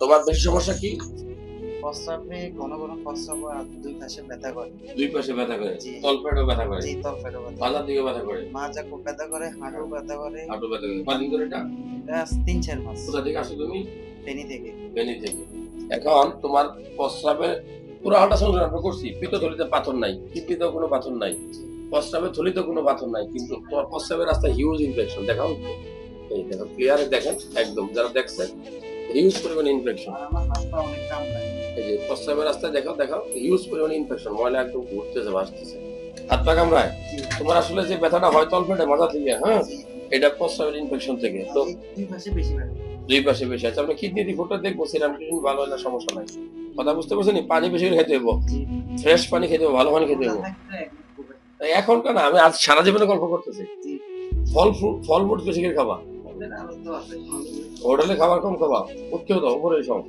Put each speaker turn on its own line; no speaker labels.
তোমার বেশি সমস্যা কি?
প্রস্রাবে ঘন ঘন প্রস্রাব আর দুই পাশে ব্যথা করে।
দুই পাশে ব্যথা করে?
জি।
তলপেটও ব্যথা করে?
জি তলপেটে ব্যথা
মাথার দিকে ব্যথা করে?
মাজা খুব ব্যথা করে হাঁটু ব্যথা করে।
হাঁটু ব্যথা করে। কদিন করে এটা?
এটা তিন চার মাস।
কোথা থেকে আসো তুমি?
ফেনি থেকে।
বেনি থেকে। এখন তোমার প্রস্রাবে পুরো আল্ট্রাসাউন্ড আমরা করছি। পিত্তথলিতে পাথর নাই কিডনিতেও কোনো পাথর নাই। প্রস্রাবের থলিতে কোনো পাথর নাই কিন্তু তোমার প্রস্রাবের রাস্তায় হিউজ ইনফেকশন দেখাও এই দেখো ক্লিয়ারে দেখেন একদম যারা দেখছেন হিউজ পরিমাণ ইনফেকশন এই যে রাস্তায় হিউজ পরিমাণ ইনফেকশন ময়লা একদম ঘুরতেছে ভাসতেছে। হাত পা কামড়ায়? তোমার আসলে যে ব্যথাটা হয় তলপেটে মাথা থেকে হ্যাঁ? এটা প্রস্রাবের ইনফেকশন থেকে। তো
দুই পাশে বেশি
আছে। আমরা কিডনি রিপোর্টটা দেখব সিরাম টিরাম ভালো হয় না সমস্যা নাই। কথা বুঝতে পারছেন পানি বেশি করে খেতে ফ্রেশ পানি খেতে ভালো পানি খেতে হইব।
থাকলে একদম খুব ব্যথা।
এখন কেন আমি আজ সারা জীবনে গল্প করতেছি। ফল ফ্রুট ফল ফ্রুট বেশি করে খাবা। হোটেলে খাবার কম খাবা উঠতেও দাও উপরে সব।